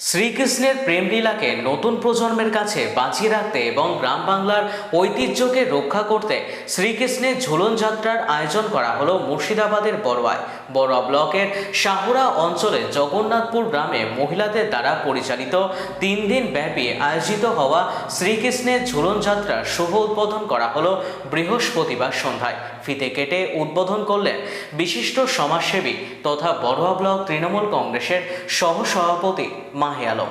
শ্রীকৃষ্ণের প্রেমলীলাকে নতুন প্রজন্মের কাছে বাঁচিয়ে রাখতে এবং গ্রাম বাংলার ঐতিহ্যকে রক্ষা করতে শ্রীকৃষ্ণের ঝুলন যাত্রার আয়োজন করা হলো মুর্শিদাবাদের বড়োয়ায়। বড়ুয়া ব্লকের শাহুরা অঞ্চলে জগন্নাথপুর গ্রামে মহিলাদের দ্বারা পরিচালিত তিন দিন ব্যাপী আয়োজিত হওয়া শ্রীকৃষ্ণের ঝুলন যাত্রার শুভ উদ্বোধন করা হলো বৃহস্পতিবার সন্ধ্যায়। ফিতে কেটে উদ্বোধন করলেন বিশিষ্ট সমাজসেবী তথা বড়ুয়া ব্লক তৃণমূল কংগ্রেসের সহসভাপতি মাহে আলম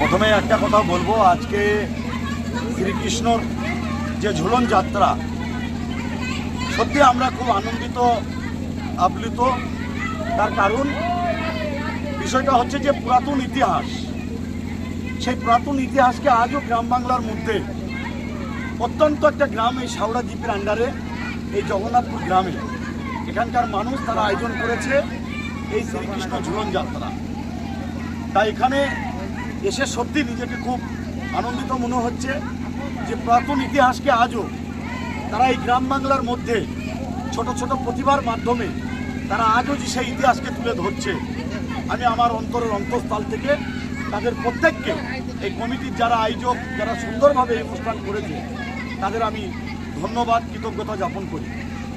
প্রথমে একটা কথা বলব, আজকে শ্রীকৃষ্ণর যে ঝুলন যাত্রা, সত্যি আমরা খুব আনন্দিত, আপ্লুত। তার কারণ, বিষয়টা হচ্ছে যে পুরাতন ইতিহাস। সেই পুরাতন ইতিহাসকে আজও গ্রাম বাংলার মধ্যে অত্যন্ত একটা গ্রাম এই সাউড়া দ্বীপের আন্ডারে এই জগন্নাথপুর গ্রামে। এখানকার মানুষ তারা আয়োজন করেছে এই শ্রীকৃষ্ণ ঝুলন যাত্রা। তাই এখানে এসে সত্যি নিজেকে খুব আনন্দিত মনে হচ্ছে যে পুরাতন ইতিহাসকে আজও তারা এই গ্রাম বাংলার মধ্যে ছোট ছোট প্রতিভার মাধ্যমে তারা আজও যে সেই ইতিহাসকে তুলে ধরছে। আমি আমার অন্তরের অন্তঃস্থল থেকে তাদের প্রত্যেককে এই কমিটির যারা আয়োজক, যারা সুন্দরভাবে এই অনুষ্ঠান করেছে, তাদের আমি ধন্যবাদ, কৃতজ্ঞতা জ্ঞাপন করি।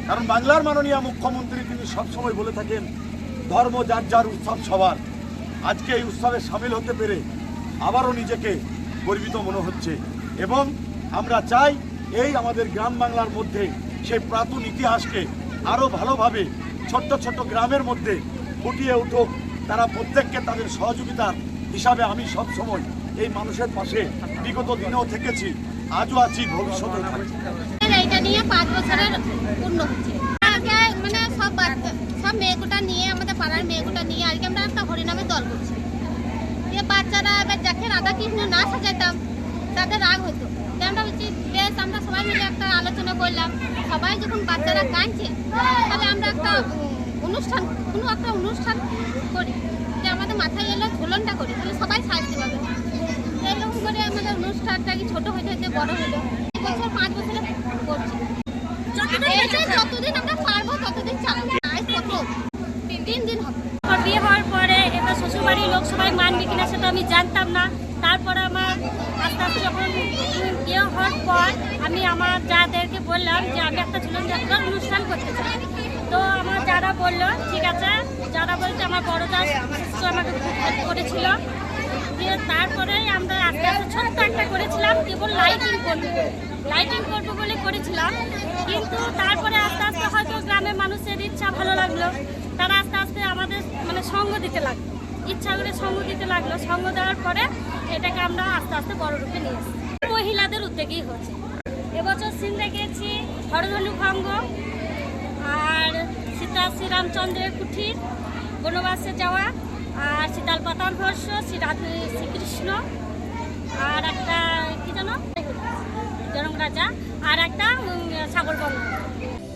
কারণ বাংলার মাননীয় মুখ্যমন্ত্রী তিনি সবসময় বলে থাকেন, ধর্ম যার যার উৎসব সবার। আজকে এই উৎসবে সামিল হতে পেরে আবারও নিজেকে গর্বিত মনে হচ্ছে এবং আমরা চাই এই আমাদের গ্রাম বাংলার মধ্যে সেই পুরাতন ইতিহাসকে আরও ভালোভাবে ছোট্ট ছোট্ট গ্রামের মধ্যে ফুটিয়ে উঠুক। তারা প্রত্যেককে তাদের সহযোগিতার হিসাবে আমি সব সময় এই মানুষের পাশে বিগত দিনেও থেকেছি, আজও আছি এইটা নিয়ে পাঁচ বছরের মানে সব নিয়ে, আমাদের পাড়ার নিয়ে আমরা একটা দল করছি। বাচ্চারা এবার না তাদের রাগ হতো আমরা বলছি, বেশ, আমরা সবাই মিলে একটা আলোচনা করলাম। সবাই যখন বাচ্চারা কাঁদছে, তাহলে আমরা একটা অনুষ্ঠান কোনো একটা অনুষ্ঠান করি। যে আমাদের মাথায় এলো ঝুলনটা করি তাহলে সবাই সাজতে পারবে। এরকম করে আমাদের অনুষ্ঠানটা কি ছোটো হইতে হইতে বড় এই বছর পাঁচ বছরে করছি। যতদিন আমরা পারব ততদিন চালাবো। আজ প্রথম তিন দিন হবে। আমার বিয়ে হওয়ার পরে এবার শ্বশুরবাড়ির লোক সবাই মানবে কিনা সেটা আমি জানতাম না। তারপরে আমার আস্তে আস্তে যখন বিয়ে হওয়ার পর আমি আমার যাদেরকে বললাম যে আমি একটা ঝুলন যাত্রার অনুষ্ঠান করতে চাই। তো আমার যারা বলল, ঠিক আছে। যারা বলছে, আমার বড় যা আমাকে খুব করেছিল। দিয়ে তারপরে আমরা আস্তে আস্তে ছোট্ট একটা করেছিলাম, কেবল লাইটিং করব। লাইটিং করব বলে করেছিলাম, কিন্তু তারপরে আস্তে আস্তে হয়তো গ্রামের মানুষের ইচ্ছা ভালো লাগল। তারা আস্তে আস্তে আমাদের মানে সঙ্গ দিতে লাগল। ইচ্ছা করে সঙ্গ দিতে লাগল। সঙ্গ দেওয়ার পরে এটাকে আমরা আস্তে আস্তে বড় রূপে নিয়ে এসেছি। মহিলাদের উদ্যোগেই হচ্ছে। এবছর সিন্ধে গেছি, হরধনু ভঙ্গ আর সীতা শ্রীরামচন্দ্রের কুঠির বনবাসে যাওয়া, আর শীতাল পাতার ভর্ষ শ্রী রাধে শ্রীকৃষ্ণ, আর একটা, কী জানো জনম রাজা আর একটা ছাগল Sagar